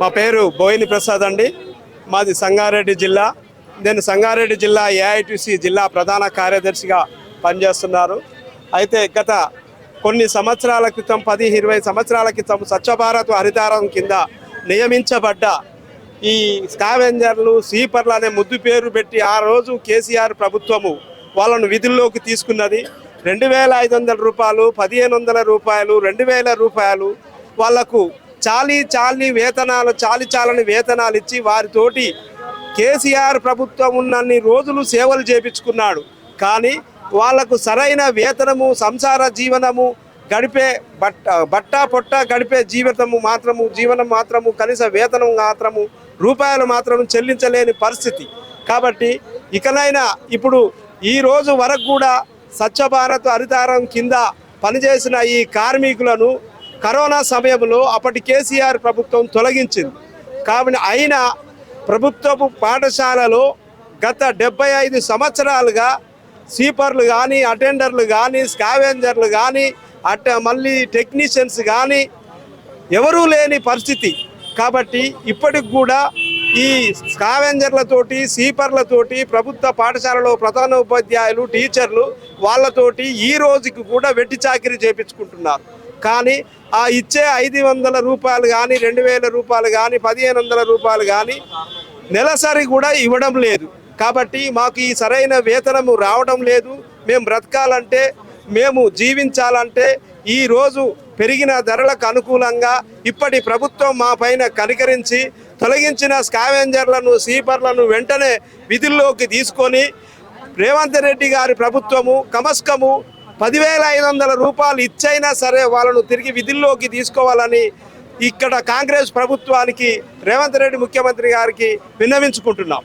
మా పేరు బోయిని ప్రసాద్ అండి. మాది సంగారెడ్డి జిల్లా. నేను సంగారెడ్డి జిల్లా ఏఐటిసి జిల్లా ప్రధాన కార్యదర్శిగా పనిచేస్తున్నారు. అయితే గత కొన్ని సంవత్సరాల క్రితం పది ఇరవై సంవత్సరాల క్రితం స్వచ్ఛ భారత్ హరితారం కింద నియమించబడ్డ ఈ స్కావెంజర్లు స్వీపర్లు అనే ముద్దు పేరు పెట్టి ఆ రోజు కేసీఆర్ ప్రభుత్వము వాళ్ళను విధుల్లోకి తీసుకున్నది. రెండు వేల ఐదు వందల రూపాయలు పదిహేను వందల రూపాయలు రెండు వేల రూపాయలు వాళ్ళకు చాలీ చాలని వేతనాలు చాలి చాలని వేతనాలు ఇచ్చి వారితోటి కేసీఆర్ ప్రభుత్వం ఉన్నన్ని రోజులు సేవలు చేపించుకున్నాడు. కానీ వాళ్ళకు సరైన వేతనము సంసార జీవనము గడిపే బట్ట బట్ట పొట్ట గడిపే జీవితము మాత్రము జీవనం మాత్రము కనీస వేతనం మాత్రము రూపాయలు మాత్రం చెల్లించలేని పరిస్థితి. కాబట్టి ఇకనైనా ఇప్పుడు ఈ రోజు వరకు కూడా స్వచ్ఛ భారత్ హరితారం కింద పనిచేసిన ఈ కార్మికులను కరోనా సమయంలో అప్పటి కేసీఆర్ ప్రభుత్వం తొలగించింది. కాబట్టి అయినా ప్రభుత్వపు పాఠశాలలో గత డెబ్బై ఐదు సంవత్సరాలుగా స్వీపర్లు కానీ అటెండర్లు కానీ స్కావెంజర్లు కానీ అట్ట మళ్ళీ టెక్నీషియన్స్ కానీ ఎవరూ లేని పరిస్థితి. కాబట్టి ఇప్పటికి కూడా ఈ స్కావెంజర్లతోటి సీపర్లతోటి ప్రభుత్వ పాఠశాలలో ప్రధాన ఉపాధ్యాయులు టీచర్లు వాళ్ళతోటి ఈ రోజుకి కూడా వెట్టి చాకిరీ చేపించుకుంటున్నారు. కానీ ఆ ఇచ్చే ఐదు వందల రూపాయలు కానీ రెండు వేల రూపాయలు కానీ పదిహేను వందల రూపాయలు కానీ నెలసరి కూడా ఇవ్వడం లేదు. కాబట్టి మాకు ఈ సరైన వేతనము రావడం లేదు. మేము బ్రతకాలంటే మేము జీవించాలంటే ఈ రోజు పెరిగిన ధరలకు అనుకూలంగా ఇప్పటి ప్రభుత్వం మా పైన కనికరించి తొలగించిన స్కావెంజర్లను సీపర్లను వెంటనే విధుల్లోకి తీసుకొని రేవంత్ రెడ్డి గారి ప్రభుత్వము కమస్కము పదివేల ఐదు వందల రూపాయలు ఇచ్చైనా సరే వాళ్ళను తిరిగి విధుల్లోకి తీసుకోవాలని ఇక్కడ కాంగ్రెస్ ప్రభుత్వానికి రేవంత్ రెడ్డి ముఖ్యమంత్రి గారికి విన్నవించుకుంటున్నాం.